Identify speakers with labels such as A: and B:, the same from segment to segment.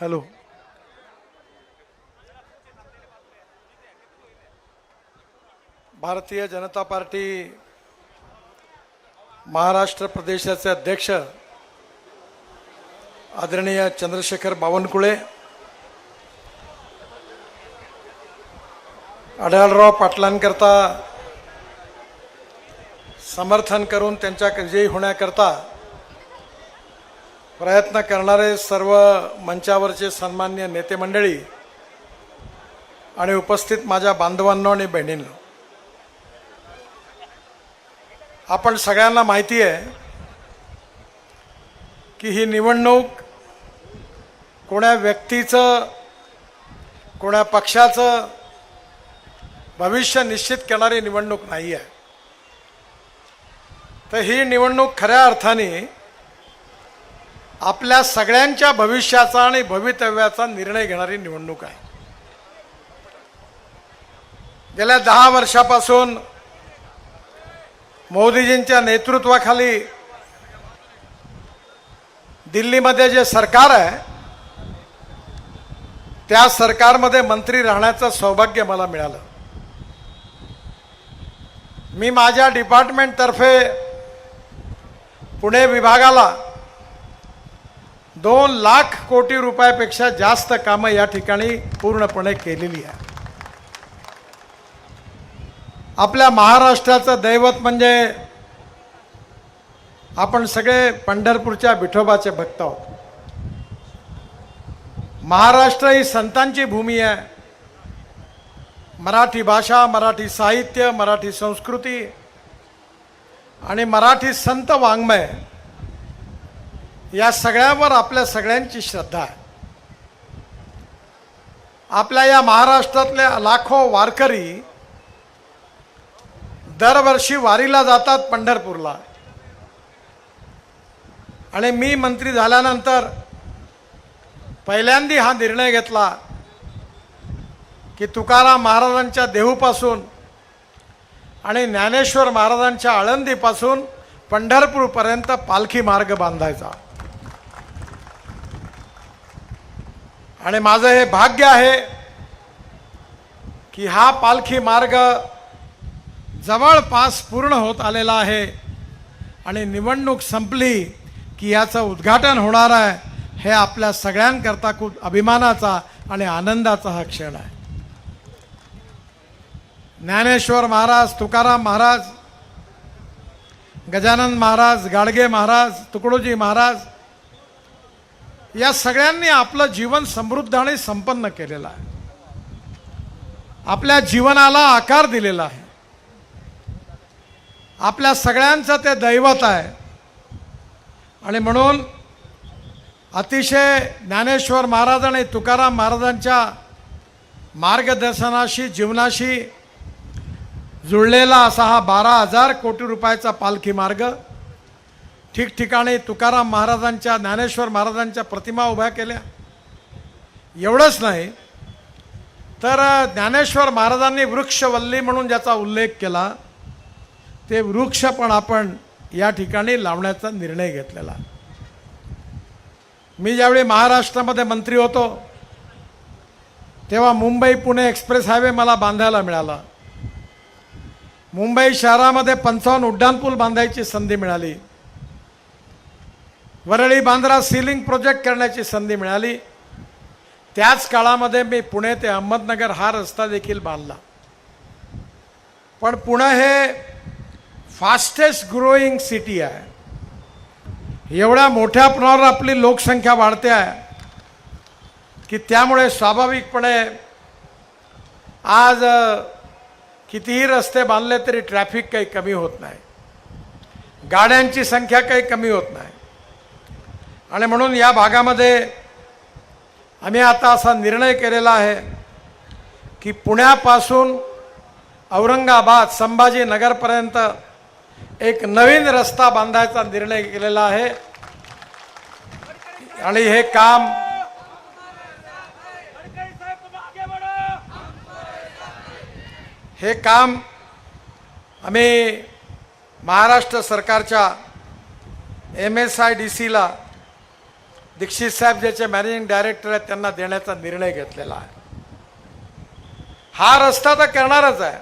A: Hello. Bharatiya Janata party Maharashtra प्रदेशाचे अध्यक्ष आदरणीय चंद्रशेखर बावनकुळे आढळराव पाटलांकरता समर्थन करून त्यांच्या विजयी होण्याकरता प्रयत्न करणारे सर्व मंचावरचे सन्मान्य नेते मंडळी आणि उपस्थित माझ्या बांधवांनो आणि बहिणींनो. आपण सगळ्यांना माहिती आहे की ही निवडणूक कोण्या व्यक्तीचं कोण्या पक्षाचं भविष्य निश्चित करणारी निवडणूक नाही आहे तर ही निवडणूक खऱ्या अर्थाने आपल्या सगळ्यांच्या भविष्याचा आणि भवितव्याचा निर्णय घेणारी निवडणूक आहे. गेल्या दहा वर्षापासून मोदीजींच्या नेतृत्वाखाली दिल्लीमध्ये जे सरकार आहे त्या सरकारमध्ये मंत्री राहण्याचं सौभाग्य मला मिळालं. मी माझ्या डिपार्टमेंटतर्फे पुणे विभागाला दोन लाख कोटी रुपयापेक्षा जास्त कामं या ठिकाणी पूर्णपणे केलेली आहे. आपल्या महाराष्ट्राचं दैवत म्हणजे आपण सगळे पंढरपूरच्या विठोबाचे भक्त आहोत. महाराष्ट्र ही संतांची भूमी आहे. मराठी भाषा मराठी साहित्य मराठी संस्कृती आणि मराठी संत वाङ्मय या सगळ्यावर आपल्या सगळ्यांची श्रद्धा आहे. आपल्या या महाराष्ट्रातल्या लाखो वारकरी दरवर्षी वारीला जातात पंढरपूरला. आणि मी मंत्री झाल्यानंतर पहिल्यांदा हा निर्णय घेतला की तुकाराम महाराजांच्या देहूपासून आणि ज्ञानेश्वर महाराजांच्या आळंदीपासून पंढरपूरपर्यंत पालखी मार्ग बांधायचा. आणि माझं हे भाग्य आहे की हा पालखी मार्ग जवळपास पूर्ण होत आलेला आहे आणि निवडणूक संपली की याचं उद्घाटन होणार आहे हे आपल्या सगळ्यांकरता खूप अभिमानाचा आणि आनंदाचा हा क्षण आहे. ज्ञानेश्वर महाराज तुकाराम महाराज गजानन महाराज गाडगे महाराज तुकडोजी महाराज या सगळ्यांनी आपलं जीवन समृद्ध आणि संपन्न केलेलं आहे. आपल्या जीवनाला आकार दिलेला आहे. आपल्या सगळ्यांचं ते दैवत आहे. आणि म्हणून अतिशय ज्ञानेश्वर महाराज आणि तुकाराम महाराजांच्या मार्गदर्शनाशी जीवनाशी जुळलेला असा हा बारा हजार कोटी रुपयाचा पालखी मार्ग ठिकठिकाणी तुकाराम महाराजांच्या ज्ञानेश्वर महाराजांच्या प्रतिमा उभ्या केल्या. एवढंच नाही तर ज्ञानेश्वर महाराजांनी वृक्षवल्ली म्हणून ज्याचा उल्लेख केला ते वृक्ष पण आपण या ठिकाणी लावण्याचा निर्णय घेतलेला. मी ज्यावेळी महाराष्ट्रामध्ये मंत्री होतो तेव्हा मुंबई पुणे एक्सप्रेस हायवे मला बांधायला मिळाला. मुंबई शहरामध्ये पंचावन्न उड्डाणपूल बांधायची संधी मिळाली. वरळी बांद्रा सिलिंग प्रोजेक्ट करण्याची संधी मिळाली. त्याच काळामध्ये मी पुणे ते अहमदनगर हा रस्ता देखील बांधला. पण पुणे हे फास्टेस्ट ग्रोईंग सिटी आहे. एवढ्या मोठ्या प्रमाणावर आपली लोकसंख्या वाढते आहे की त्यामुळे स्वाभाविकपणे आज कितीही रस्ते बांधले तरी ट्रॅफिक काही कमी होत नाही. गाड्यांची संख्या काही कमी होत नाही. आणि म्हणून या भागामध्ये आम्ही आता असा निर्णय केलेला आहे की पुण्यापासून औरंगाबाद संभाजीनगरपर्यंत एक नवीन रस्ता बांधायचा निर्णय केलेला आहे. आणि हे काम हे काम आम्ही महाराष्ट्र सरकारच्या एम एस आय डी सीला दीक्षित साहेब ज्याचे मॅनेजिंग डायरेक्टर आहेत त्यांना देण्याचा निर्णय घेतलेला आहे. हा रस्ता तर करणारच आहे.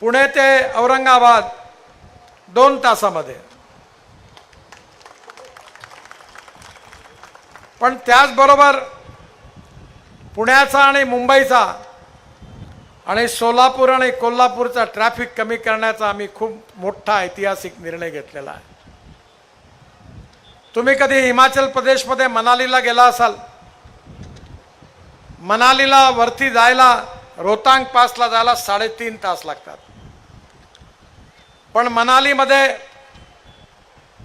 A: पुणे ते औरंगाबाद दोन तासामध्ये. पण त्याचबरोबर पुण्याचा आणि मुंबईचा आणि सोलापूर आणि कोल्हापूरचा ट्रॅफिक कमी करण्याचा आम्ही खूप मोठा ऐतिहासिक निर्णय घेतलेला आहे. तुम्ही कधी हिमाचल प्रदेशमध्ये मनालीला गेला असाल? मनालीला वरती जायला रोहतांग पासला जायला साडेतीन तास लागतात. पण मनालीमध्ये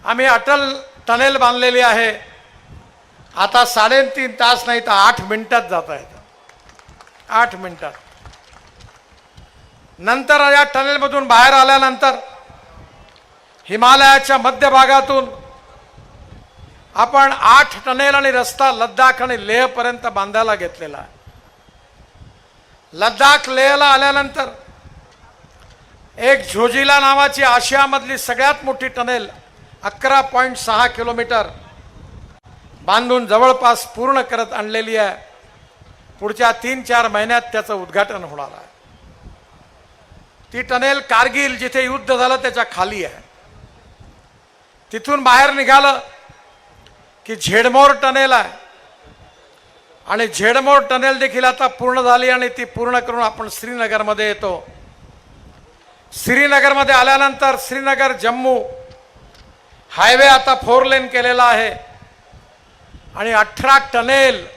A: आम्ही अटल टनेल बांधलेली आहे. आता साडेतीन तास नाही तर आठ मिनिटात जाता आहेत आठ मिनिटात. नंतर या टनेलमधून बाहेर आल्यानंतर हिमालयाच्या मध्यभागातून आपण आठ टनेल आणि रस्ता लद्दाख आणि लेहपर्यंत बांधायला घेतलेला आहे. लद्दाख लेहला आल्यानंतर एक झोजिला नावाची आशियामधली सगळ्यात मोठी टनेल अकरा पॉईंट सहा किलोमीटर बांधून जवळपास पूर्ण करत आणलेली आहे. पुढच्या तीन चार महिन्यात त्याचं उद्घाटन होणार आहे. ती टनेल कारगिल जिथे युद्ध झालं त्याच्याखाली आहे. तिथून बाहेर निघालं की झेडमोर टनेल आहे. आणि झेडमोर टनेल देखील आता पूर्ण झाली आणि ती पूर्ण करून आपण श्रीनगरमध्ये येतो. श्रीनगरमध्ये आल्यानंतर श्रीनगर जम्मू हायवे आता फोर लेन केलेला आहे. आणि अठरा टनेल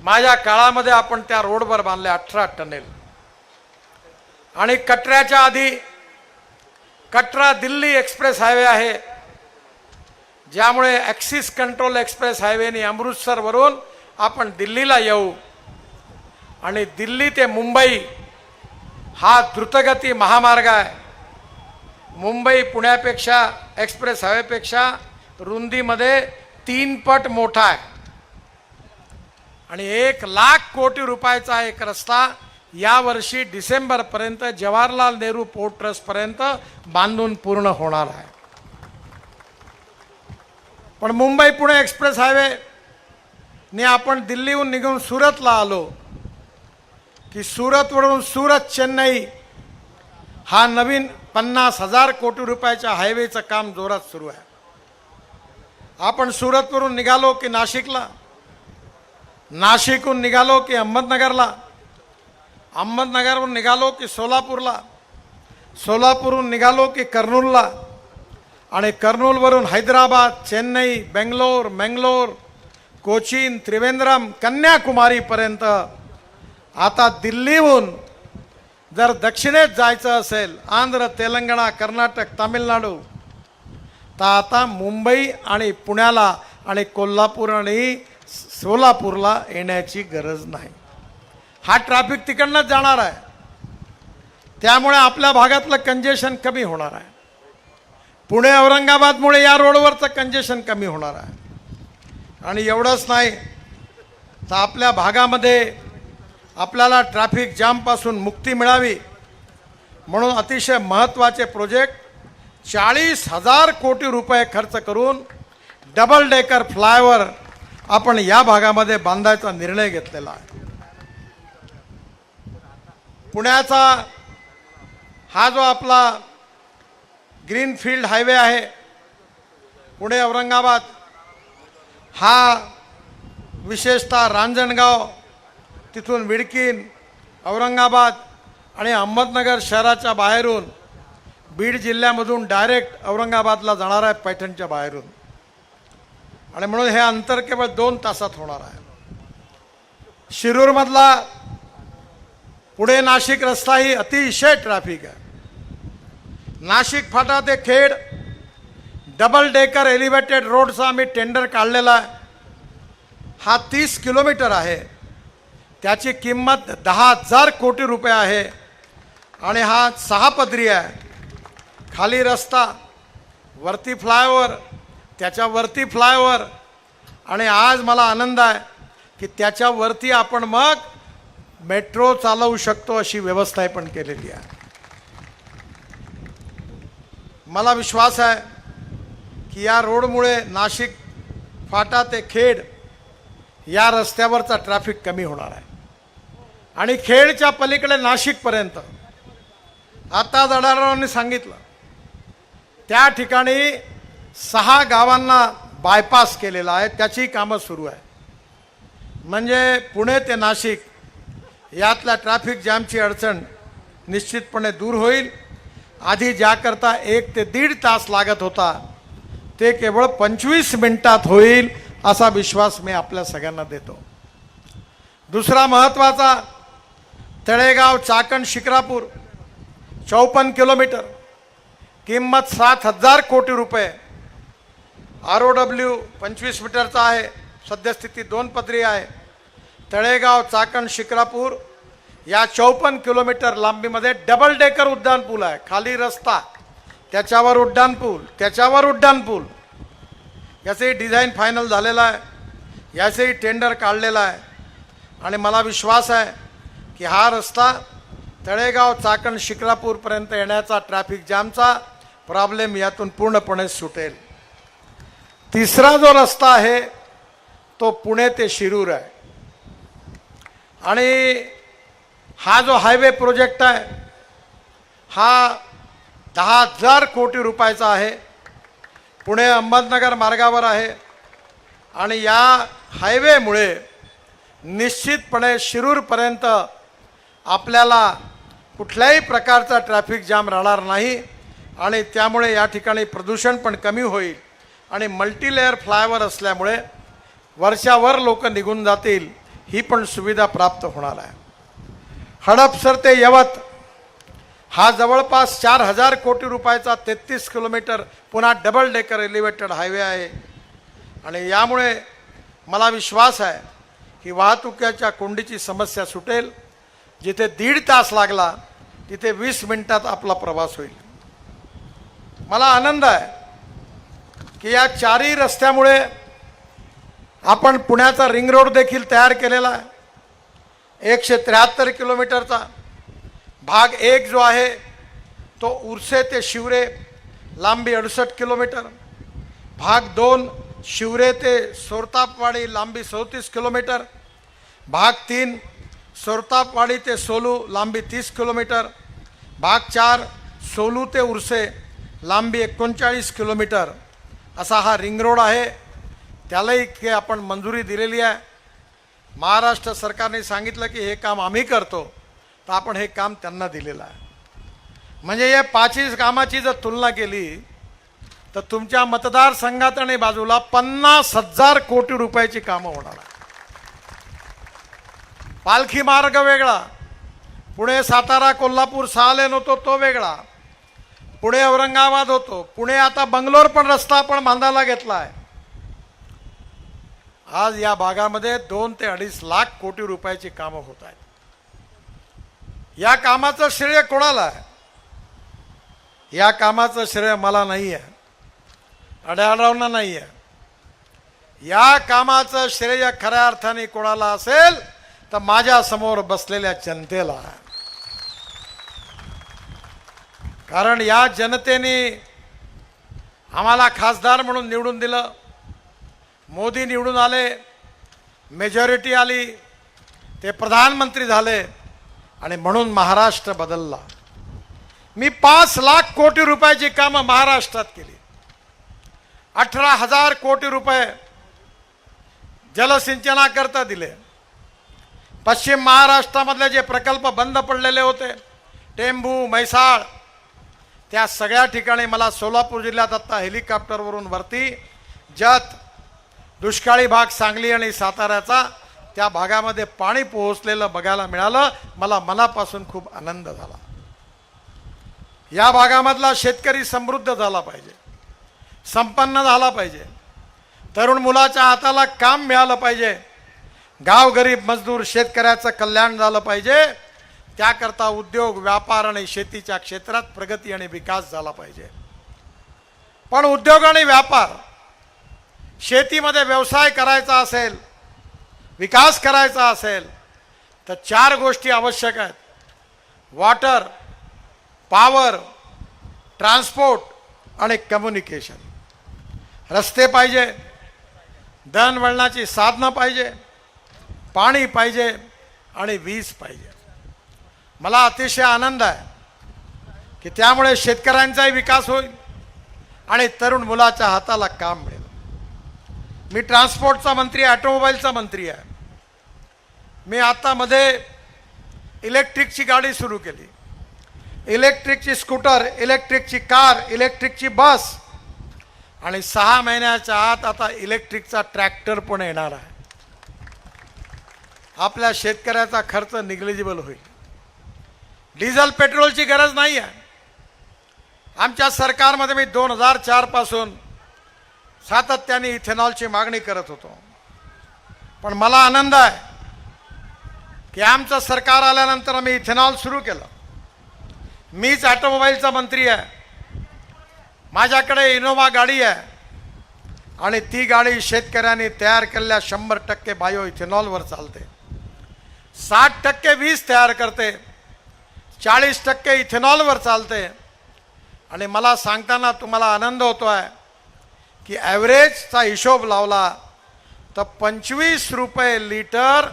A: माझ्या काळामध्ये आपण त्या रोडवर बांधले अठरा टनेल. आणि कटऱ्याच्या आधी कटरा दिल्ली एक्सप्रेस हायवे आहे. ज्यामुळे ॲक्सिस कंट्रोल एक्सप्रेस हायवेने अमृतसरवरून आपण दिल्लीला येऊ. आणि दिल्ली ते मुंबई हा द्रुतगती महामार्ग आहे. मुंबई पुण्यापेक्षा एक्सप्रेस हायवेपेक्षा रुंदीमध्ये तीन पट मोठा आहे. आणि एक लाख कोटी रुपयाचा एक रस्ता यावर्षी डिसेंबरपर्यंत जवाहरलाल नेहरू पोर्ट ट्रस्टपर्यंत बांधून पूर्ण होणार आहे. पण मुंबई पुणे एक्सप्रेस हायवे ने आपण दिल्लीहून निघून सुरतला आलो की सुरतवरून सुरत चेन्नई हा नवीन पन्नास हजार कोटी रुपयाच्या हायवेचं काम जोरात सुरू आहे. आपण सुरतवरून निघालो की नाशिकला नाशिकहून निघालो की अहमदनगरला अहमदनगरहून निघालो की सोलापूरला सोलापूरहून निघालो की कर्नूलला आणि कर्नूलवरून हैदराबाद चेन्नई बेंगलोर मंगलोर कोचीन त्रिवेंद्रम कन्याकुमारीपर्यंत. आता दिल्लीहून जर दक्षिणेत जायचं असेल आंध्र तेलंगणा कर्नाटक तामिळनाडू तर आता मुंबई आणि पुण्याला आणि कोल्हापूर आणि सोलापूरला येण्याची गरज नाही. हा ट्रॅफिक तिकडनंच जाणार आहे. त्यामुळे आपल्या भागातलं कंजेशन कमी होणार आहे. पुणे औरंगाबादमुळे या रोडवरचं कंजेशन कमी होणार आहे. आणि एवढंच नाही तर आपल्या भागामध्ये आपल्याला ट्रॅफिक जामपासून मुक्ती मिळावी म्हणून अतिशय महत्त्वाचे प्रोजेक्ट चाळीस हजार कोटी रुपये खर्च करून डबल डेकर फ्लायओव्हर आपण या भागामध्ये बांधायचा निर्णय घेतलेला आहे. पुण्याचा हा जो आपला ग्रीनफील्ड हायवे आहे पुणे औरंगाबाद. हा विशेषतः रांजणगाव तिथून विडकीन औरंगाबाद आणि अहमदनगर शहराच्या बाहेरून बीड जिल्ह्यामधून डायरेक्ट औरंगाबादला जाणार आहे पैठणच्या बाहेरून. आणि म्हणून हे अंतर केवळ दोन तासात होणार आहे. शिरूरमधला पुणे नाशिक रस्ताही अतिशय ट्रॅफिक आहे. नाशिक फाटा ते खेड डबल डेकर एलिव्हेटेड रोडचा आम्ही टेंडर काढलेला आहे. हा तीस किलोमीटर आहे. त्याची किंमत दहा हजार कोटी रुपये आहे. आणि हा सहा पदरी आहे. खाली रस्ता वरती फ्लायओव्हर त्याच्यावरती फ्लायओव्हर आणि आज मला आनंद आहे की त्याच्यावरती आपण मग मेट्रो चालवू शकतो अशी व्यवस्था पण केलेली आहे. मला विश्वास आहे की या रोडमुळे नाशिक फाटा ते खेड या रस्त्यावरचा ट्रॅफिक कमी होणार आहे. आणि खेडच्या पलीकडे नाशिकपर्यंत आता दडारांनी सांगितलं त्या ठिकाणी सहा गावांना बायपास केलेला आहे त्याची कामं सुरू आहे. म्हणजे पुणे ते नाशिक यातल्या ट्रॅफिक जॅमची अडचण निश्चितपणे दूर होईल. आधी ज्याकरता एक ते दीड तास लागत होता ते केवळ पंचवीस मिनिटात होईल असा विश्वास मी आपल्या सगळ्यांना देतो. दुसरा महत्त्वाचा तळेगाव चाकण शिक्रापूर चौपन्न किलोमीटर किंमत सात हजार कोटी रुपये. आर ओ डब्ल्यू पंचवीस मीटरचा आहे सद्यस्थिती दोन पदरी आहे. तळेगाव चाकण शिक्रापूर या चौपन्न किलोमीटर लांबीमध्ये डबल डेकर उड्डाणपूल आहे. खाली रस्ता त्याच्यावर उड्डाणपूल त्याच्यावर उड्डाणपूल याचंही डिझाईन फायनल झालेलं आहे. याचंही टेंडर काढलेलं आहे. आणि मला विश्वास आहे की हा रस्ता तळेगाव चाकण शिक्रापूरपर्यंत येण्याचा ट्रॅफिक जामचा प्रॉब्लेम यातून पूर्णपणे सुटेल. तिसरा जो रस्ता आहे तो पुणे ते शिरूर आहे. आणि हा जो हायवे प्रोजेक्ट आहे हा दहा हजार कोटी रुपयाचा आहे. पुणे अहमदनगर मार्गावर आहे. आणि या हायवेमुळे निश्चितपणे शिरूरपर्यंत आपल्याला कुठल्याही प्रकारचा ट्रॅफिक जाम राहणार नाही आणि त्यामुळे या ठिकाणी प्रदूषण पण कमी होईल आणि मल्टीलेअर फ्लायवर असल्यामुळे वर्षावर लोक निघून जातील ही पण सुविधा प्राप्त होणार आहे. हडपसर ते यवत. हा जवळपास चार हजार कोटी रुपयाचा तेहतीस किलोमीटर पुन्हा डबल डेकर एलिव्हेटेड हायवे आहे. आणि यामुळे मला विश्वास आहे की वाहतुकीच्या कोंडीची समस्या सुटेल. जिथे दीड तास लागला तिथे वीस मिनटात आपला प्रवास होईल. मला आनंद आहे की या चारही रस्त्यामुळे आपण पुण्याचा रिंग रोड देखील तयार केलेला आहे. एकशे त्र्याहत्तर किलोमीटरचा. भाग एक जो आहे तो उर्से ते शिवरे लांबी अडुसष्ट किलोमीटर. भाग दोन शिवरे ते सोरतापवाडी लांबी सदतीस किलोमीटर. भाग तीन सोरतापवाडी ते सोलू लांबी तीस किलोमीटर. भाग चार सोलू ते उर्से लांबी एकोणचाळीस किलोमीटर. असा हा रिंग रोड आहे. त्यालाही की आपण मंजुरी दिलेली आहे. महाराष्ट्र सरकारने सांगितलं की हे काम आम्ही करतो तर आपण हे काम त्यांना दिलेलं आहे. म्हणजे या पाचही कामाची जर तुलना केली तर तुमच्या मतदारसंघात आणि बाजूला पन्नास हजार कोटी रुपयाची कामं होणार आहे पालखी मार्ग वेगळा पुणे सातारा कोल्हापूर सहा लेन होतो तो वेगळा पुणे औरंगाबाद होतो पुणे आता बंगलोर पण रस्ता आपण बांधायला घेतला आहे आज या भागामध्ये दोन ते अडीच लाख कोटी रुपयाची कामं होत आहेत. या कामाचं श्रेय कोणाला आहे? या कामाचं श्रेय मला नाही आहे. अड्याळरावना नाही आहे. या कामाचं श्रेय खऱ्या अर्थाने कोणाला असेल तर माझ्यासमोर बसलेल्या जनतेला. आहे कारण या जनतेने आम्हाला खासदार म्हणून निवडून दिलं. मोदी निवडून आले मेजॉरिटी आली ते प्रधानमंत्री झाले आणि म्हणून महाराष्ट्र बदलला. मी पाच लाख कोटी रुपयाची कामं महाराष्ट्रात केली. अठरा हजार कोटी रुपये जलसिंचनाकरता दिले. पश्चिम महाराष्ट्रामधले जे प्रकल्प बंद पडलेले होते टेंभू म्हैसाळ त्या सगळ्या ठिकाणी मला सोलापूर जिल्ह्यात आत्ता हेलिकॉप्टरवरून वरती जत दुष्काळी भाग सांगली आणि साताऱ्याचा त्या भागामध्ये पाणी पोहोचलेलं बघायला मिळालं. मला मनापासून खूप आनंद झाला. या भागामधला शेतकरी समृद्ध झाला पाहिजे. संपन्न झाला पाहिजे. तरुण मुलाच्या हाताला काम मिळालं पाहिजे. गाव गरीब मजदूर शेतकऱ्याचं कल्याण झालं पाहिजे. त्याकरता उद्योग व्यापार आणि शेतीच्या क्षेत्रात प्रगती आणि विकास झाला पाहिजे. पण उद्योग आणि व्यापार शेतीमध्ये व्यवसाय करायचा असेल विकास करायचा असेल तर चार गोष्टी आवश्यक आहेत. वॉटर पॉवर ट्रान्सपोर्ट आणि कम्युनिकेशन. रस्ते पाहिजे दळणवळणाची साधनं पाहिजे पाणी पाहिजे आणि वीज पाहिजे. मला अतिशय आनंद आहे की त्यामुळे शेतकऱ्यांचाही विकास होईल आणि तरुण मुलाच्या हाताला काम मिळेल. मी ट्रान्सपोर्टचा मंत्री ऑटोमोबाईलचा मंत्री आहे. मी आता मध्ये इलेक्ट्रिकची गाडी सुरू केली. इलेक्ट्रिकची स्कूटर इलेक्ट्रिकची कार इलेक्ट्रिकची बस आणि सहा महिन्याच्या आत आता इलेक्ट्रिकचा ट्रॅक्टर पण येणार आहे. आपल्या शेतकऱ्याचा खर्च निग्लिजिबल होईल. डिझेल पेट्रोलची गरज नाही आहे. आमच्या सरकारमध्ये मी दोन हजार चारपासून सातत्याने इथेनॉलची मागणी करत होतो. पण मला आनंद आहे की आमचं सरकार आल्यानंतर आम्ही इथेनॉल सुरू केलं. मीच ऑटोमोबाईलचा मंत्री आहे. माझ्याकडे इनोवा गाडी आहे. आणि ती गाडी शेतकऱ्यांनी तयार केलेल्या शंभर टक्के बायो इथेनॉलवर चालते. साठ टक्के वीज तयार करते. चाळीस टक्के इथेनॉलवर चालते. आणि मला सांगताना तुम्हाला आनंद होतो आहे की ॲव्हरेजचा हिशोब लावला तर पंचवीस रुपये लिटर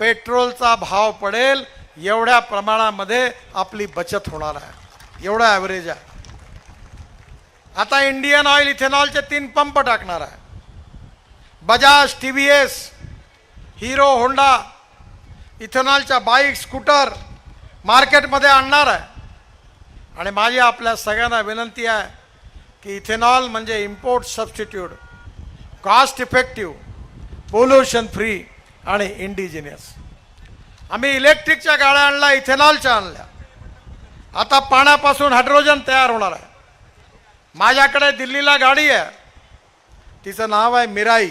A: पेट्रोलचा भाव पडेल एवढ्या प्रमाणामध्ये आपली बचत होणार आहे. एवढं ॲव्हरेज आहे. आता इंडियन ऑइल इथेनॉलचे तीन पंप टाकणार आहे. Bajaj T V S Hero Honda इथेनॉलच्या बाईक स्कूटर मार्केटमध्ये आणणार आहे. आणि माझी आपल्या सगळ्यांना विनंती आहे की इथेनॉल म्हणजे import substitute cost effective pollution free आणि इंडिजिनियस आम्ही इलेक्ट्रिकच्या गाड्या आणल्या इथेनॉलच्या आणल्या. आता पाण्यापासून हायड्रोजन तयार होणार आहे. माझ्याकडे दिल्लीला गाडी आहे. तिचं नाव आहे मिराई.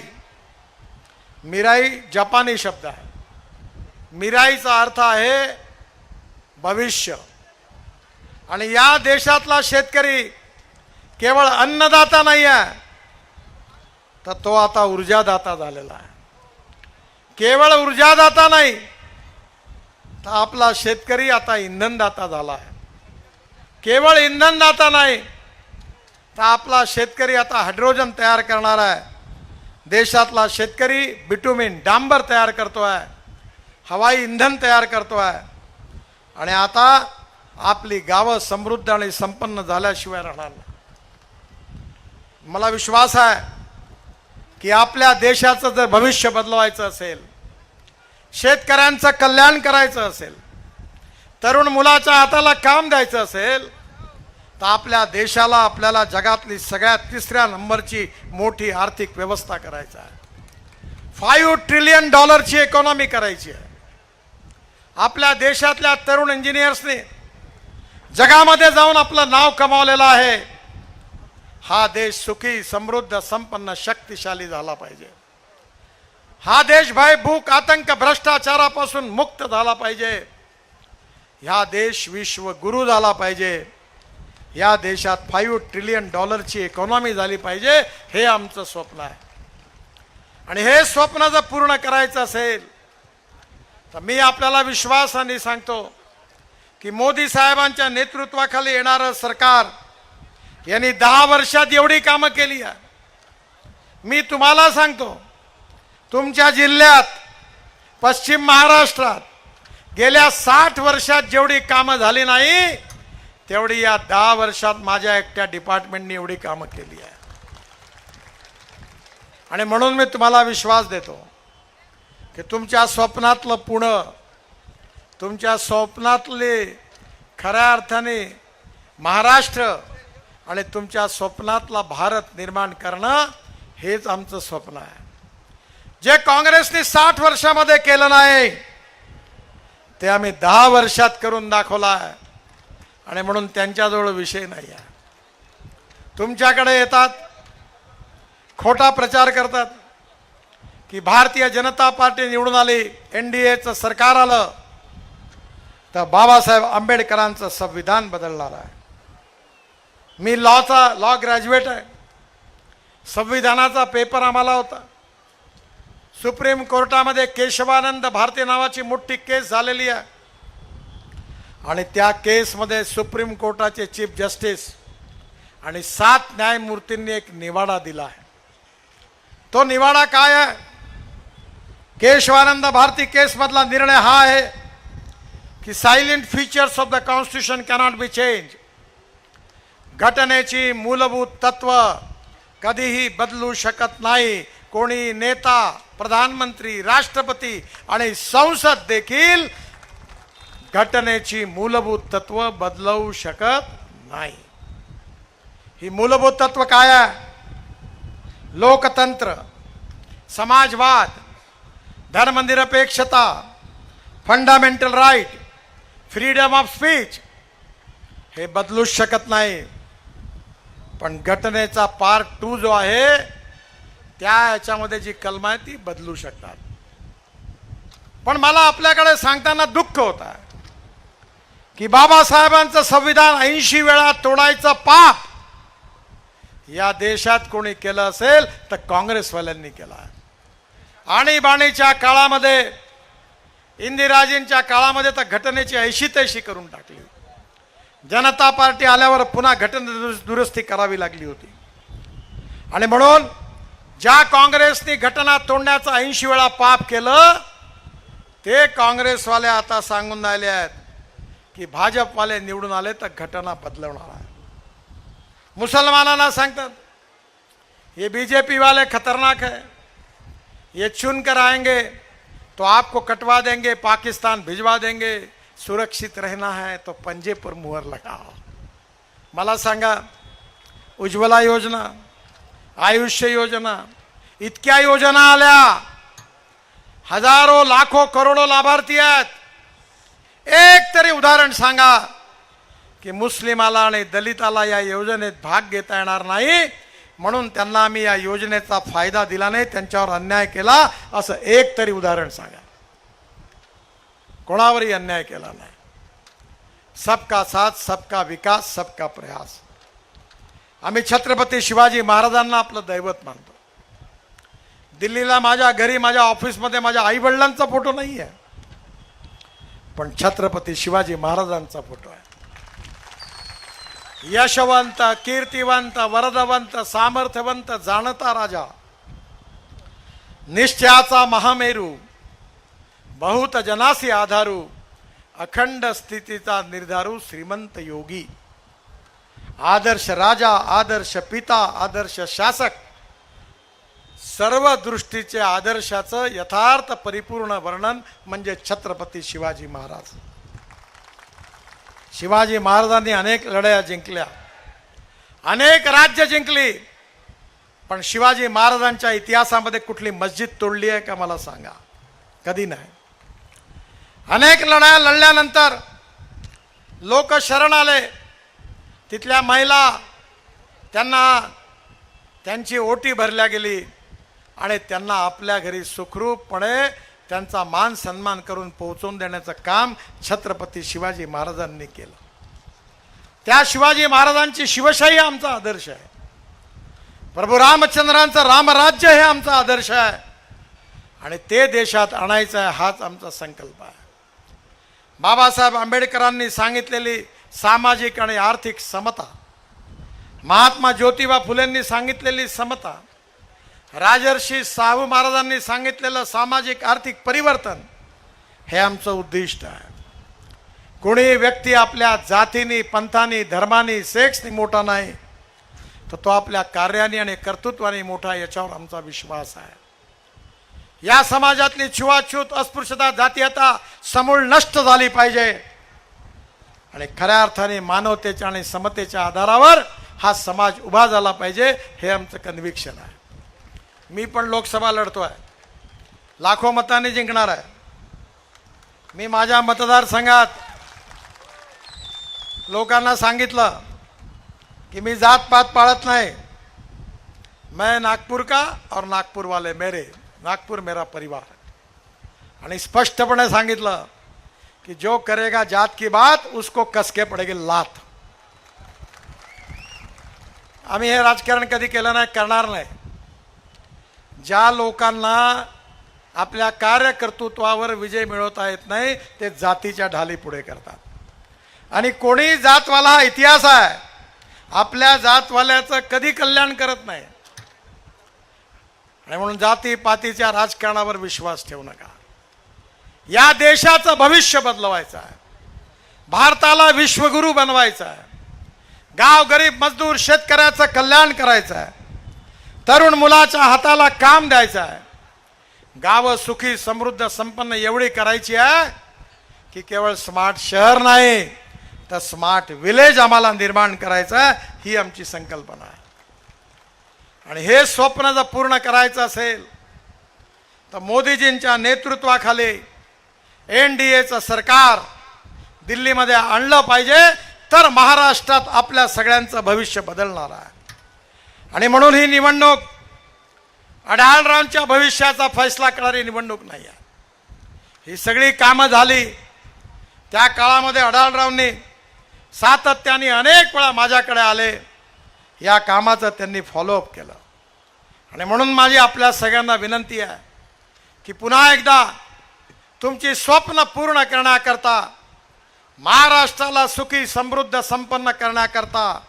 A: मिराई जपानी शब्द आहे. मिराईचा अर्थ आहे भविष्य. आणि या देशातला शेतकरी केवळ अन्नदाता नाही आहे तर तो आता ऊर्जादाता झालेला आहे. केवळ ऊर्जादाता नाही तर आपला शेतकरी आता इंधनदाता झाला आहे. केवळ इंधनदाता नाही तर आपला शेतकरी आता हायड्रोजन तयार करणार आहे. देशातला शेतकरी बिटुमिन डांबर तयार करतो आहे हवाई इंधन तयार करतो आहे आणि आता आपली गावं समृद्ध आणि संपन्न झाल्याशिवाय राहणार नाही. मला विश्वास आहे की आपल्या देशाचं जर भविष्य बदलवायचं असेल शेतकऱ्यांचं कल्याण करायचं असेल तरुण मुलाच्या हाताला काम द्यायचं असेल तर आपल्या देशाला आपल्याला जगातली सगळ्यात तिसऱ्या नंबरची मोठी आर्थिक व्यवस्था करायचं आहे. फाईव्ह ट्रिलियन डॉलरची इकॉनॉमी करायची आहे. आपल्या देशातल्या तरुण इंजिनियर्सने जगामध्ये जाऊन आपलं नाव कमावलेलं आहे. हा देश सुखी समृद्ध संपन्न शक्तिशाली झाला पाहिजे. हा देश भय भूक आतंक भ्रष्टाचारापासून मुक्त झाला पाहिजे. ह्या देश विश्व गुरु झाला पाहिजे. या देशात फाईव्ह ट्रिलियन डॉलरची इकॉनॉमी झाली पाहिजे हे आमचं स्वप्न आहे. आणि हे स्वप्न जर पूर्ण करायचं असेल तर मी आपल्याला विश्वासाने सांगतो की मोदी साहेबांच्या नेतृत्वाखाली येणारं सरकार यांनी दहा वर्षात एवढी कामं केली आहे मी तुम्हाला सांगतो तुमच्या जिल्ह्यात पश्चिम महाराष्ट्रात गेल्या साठ वर्षात जेवढी कामं झाली नाही तेवढी या दहा वर्षात माझ्या एकट्या डिपार्टमेंटनी एवढी कामं केली आहे. आणि म्हणून मी तुम्हाला विश्वास देतो की तुमच्या स्वप्नातलं पुणं तुमच्या स्वप्नातले खऱ्या अर्थाने महाराष्ट्र आणि तुमच्या स्वप्नातला भारत निर्माण करणं हेच आमचं स्वप्न आहे. जे काँग्रेसने साठ वर्षामध्ये केलं नाही ते आम्ही दहा वर्षात करून दाखवलं आहे. आणि म्हणून त्यांच्याजवळ विषय नाही आहे. तुमच्याकडे येतात खोटा प्रचार करतात की भारतीय जनता पार्टी निवडून आली एन डी एचं सरकार आलं तर बाबासाहेब आंबेडकरांचं संविधान बदलणार आहे. मी लॉचा लॉ ग्रॅज्युएट आहे. संविधानाचा पेपर आम्हाला होता. सुप्रीम कोर्टामध्ये केशवानंद भारती नावाची मोठी केस झालेली आहे. आणि त्या केसमध्ये सुप्रीम कोर्टाचे चीफ जस्टिस आणि सात न्यायमूर्तींनी एक निवाडा दिला आहे. तो निवाडा काय आहे? केशवानंद भारती केसमधला निर्णय हा आहे की silent features of the constitution cannot be change घटनेची मूलभूत तत्व कधीही बदलू शकत नाही. कोणी नेता प्रधानमंत्री राष्ट्रपती आणि संसद देखील घटनेची मूलभूत तत्व बदलवू शकत नाही. ही मूलभूत तत्व काय आहे? लोकतंत्र समाजवाद धर्मनिरपेक्षता fundamental right freedom of speech हे बदलूच शकत नाही. पण घटनेचा पार्ट टू जो आहे त्या याच्यामध्ये जी कलम आहे ती बदलू शकतात. पण मला आपल्याकडे सांगताना दुःख होत आहे की बाबासाहेबांचं संविधान ऐंशी वेळा तोडायचं पाप या देशात कोणी केलं असेल तर काँग्रेसवाल्यांनी केलं आहे. आणीबाणीच्या काळामध्ये इंदिराजींच्या काळामध्ये तर घटनेची ऐशी तैशी करून टाकली. जनता पार्टी आल्यावर पुन्हा घटना दुरुस्ती करावी लागली होती. आणि म्हणून ज्या काँग्रेसने घटना तोडण्याचं ऐंशी वेळा पाप केलं ते काँग्रेसवाले आता सांगून राहिले आहेत की भाजपवाले निवडून आले तर घटना बदलवणार आहे मुसलमानांना सांगतात ये बीजेपी वाले खतरनाक है ये चुन कर आएंगे तो आपको कटवा देंगे पाकिस्तान भिजवा देंगे सुरक्षित रहना है तो पंजे पर मुहर लगाओ मला सांगा उज्ज्वला योजना आयुष्य योजना इतक्या योजना आल्या. हजारो लाखो करोडो लाभार्थी आहेत. एक तरी उदाहरण सांगा की मुस्लिमाला आणि दलिताला या योजनेत भाग घेता येणार नाही म्हणून त्यांना आम्ही या योजनेचा फायदा दिला नाही त्यांच्यावर अन्याय केला असं एक तरी उदाहरण सांगा. कोणावरही अन्याय केला नाही. सबका साथ सबका विकास सबका प्रयास. आम्ही छत्रपती शिवाजी महाराजांना आपलं दैवत मानतो. दिल्लीला माझ्या घरी माझ्या ऑफिसमध्ये माझ्या आई वडिलांचा फोटो नाही आहे पण छत्रपती शिवाजी महाराजांचा फोटो आहे. यशवंत कीर्तिवंत वरदवंत सामर्थ्यवंत जाणता राजा. निश्चयाचा महामेरू. बहुत जनासी आधारू अखंड स्थितीचा निर्धारू श्रीमंत योगी. आदर्श राजा आदर्श पिता आदर्श शासक सर्व दृष्टीचे आदर्शाचं यथार्थ परिपूर्ण वर्णन म्हणजे छत्रपती शिवाजी महाराज. शिवाजी महाराजांनी अनेक लढाया जिंकल्या. अनेक राज्य जिंकली. पण शिवाजी महाराजांच्या इतिहासामध्ये कुठली मस्जिद तोडली आहे का मला सांगा. कधी नाही. अनेक लढाया लढल्यानंतर लोक शरण आले तिथल्या महिला त्यांना त्यांची ओटी भरल्या गेली आणि त्यांना आपल्या घरी सुखरूपपणे त्यांचा मान सन्मान करून पोहोचवून देण्याचं काम छत्रपती शिवाजी महाराजांनी केलं. त्या शिवाजी महाराजांची शिवशाही आमचा आदर्श आहे. प्रभू रामचंद्रांचं रामराज्य हे आमचा आदर्श आहे. आणि ते देशात आणायचं आहे हाच आमचा संकल्प आहे. बाबासाहेब आंबेडकरांनी सांगितलेली सामाजिक आणि आर्थिक समता. महात्मा ज्योतिबा फुलेंनी सांगितलेली समता. राजर्षी साहू महाराजांनी सांगितलेलं सामाजिक आर्थिक परिवर्तन हे आमचं उद्दिष्ट आहे. कोणी व्यक्ती आपल्या जातीनी पंथानी धर्मानी सेक्सनी मोठा नाही तर तो आपल्या कार्याने आणि कर्तृत्वाने मोठा याच्यावर आमचा विश्वास आहे. या समाजातली छुवाछूत अस्पृश्यता जातीयता समूळ नष्ट झाली पाहिजे. आणि खऱ्या अर्थाने मानवतेच्या आणि समतेच्या आधारावर हा समाज उभा झाला पाहिजे हे आमचं कन्व्हिक्शन आहे. मी पण लोकसभा लढतोय. लाखो मतांनी जिंकणार आहे. मी माझ्या मतदारसंघात लोकांना सांगितलं कि मी जात पात पाळत नाही. मैं नागपूर का और नागपूरवाले मेरे. नागपूर मेरा परिवार आणि स्पष्टपणे सांगितलं की जो करेगा जात की बात उसको कसके पडेगी लात। आम्ही हे राजकारण कधी केलं नाही करणार नाही. ज्या लोकांना आपल्या कार्यकर्तृत्वावर विजय मिळवता येत नाही ते जातीच्या ढाली पुढे करतात. आणि कोणी जातवाला हा इतिहास आहे आपल्या जातवाल्याचं कधी कल्याण करत नाही. आणि म्हणून जातीपातीच्या राजकारणावर विश्वास ठेवू नका. या देशाचं भविष्य बदलवायचं आहे. भारताला विश्वगुरू बनवायचं आहे. गाव गरीब मजदूर शेतकऱ्याचं कल्याण करायचं आहे. तरुण मुलाच्या हाताला काम द्यायचं आहे. गावं सुखी समृद्ध संपन्न एवढी करायची आहे की केवळ स्मार्ट शहर नाही तर स्मार्ट विलेज आम्हाला निर्माण करायचं आहे ही आमची संकल्पना आहे. आणि हे स्वप्न जर पूर्ण करायचं असेल तर मोदीजींच्या नेतृत्वाखाली एन डी एचं सरकार दिल्लीमध्ये आणलं पाहिजे तर महाराष्ट्रात आपल्या सगळ्यांचं भविष्य बदलणार आहे. आणि म्हणून ही निवडणूक अडाळरावांच्या भविष्याचा फैसला करणारी निवडणूक नाही आहे. ही सगळी कामं झाली त्या काळामध्ये अडाळरावांनी सातत्याने अनेक वेळा माझ्याकडे आले. या कामाचं त्यांनी फॉलोअप केलं. आणि म्हणून माझी आपल्या सगळ्यांना विनंती आहे की पुन्हा एकदा तुमची स्वप्न पूर्ण करण्याकरता महाराष्ट्राला सुखी समृद्ध संपन्न करण्याकरता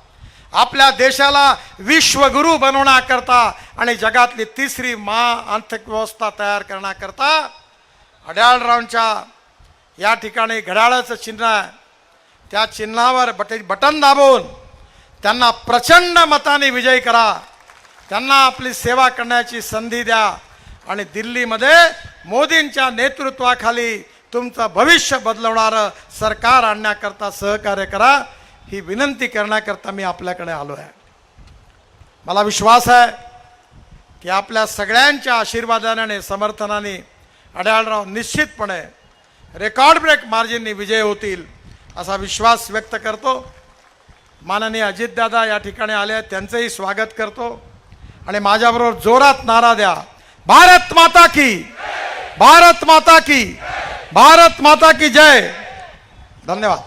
A: आपल्या देशाला विश्वगुरू बनवण्याकरता आणि जगातली तिसरी महा आर्थिक व्यवस्था तयार करण्याकरता अड्याळरावांच्या या ठिकाणी घड्याळाचं चिन्ह आहे. त्या चिन्हावर बट बटन दाबून त्यांना प्रचंड मताने विजयी करा. त्यांना आपली सेवा करण्याची संधी द्या. आणि दिल्लीमध्ये मोदींच्या नेतृत्वाखाली तुमचं भविष्य बदलवणारं सरकार आणण्याकरता सहकार्य करा. ही विनंती करण्याकरता मी आपल्याकडे आलो आहे. मला विश्वास आहे की आपल्या सगळ्यांच्या आशीर्वादाने आणि समर्थनाने अड्याळराव निश्चितपणे रेकॉर्ड ब्रेक मार्जिननी विजय होतील असा विश्वास व्यक्त करतो. माननीय अजितदादा या ठिकाणी आले आहेत. त्यांचंही स्वागत करतो. आणि माझ्याबरोबर जोरात नारा द्या. भारत माता की भारत माता की भारत माता की जय. धन्यवाद.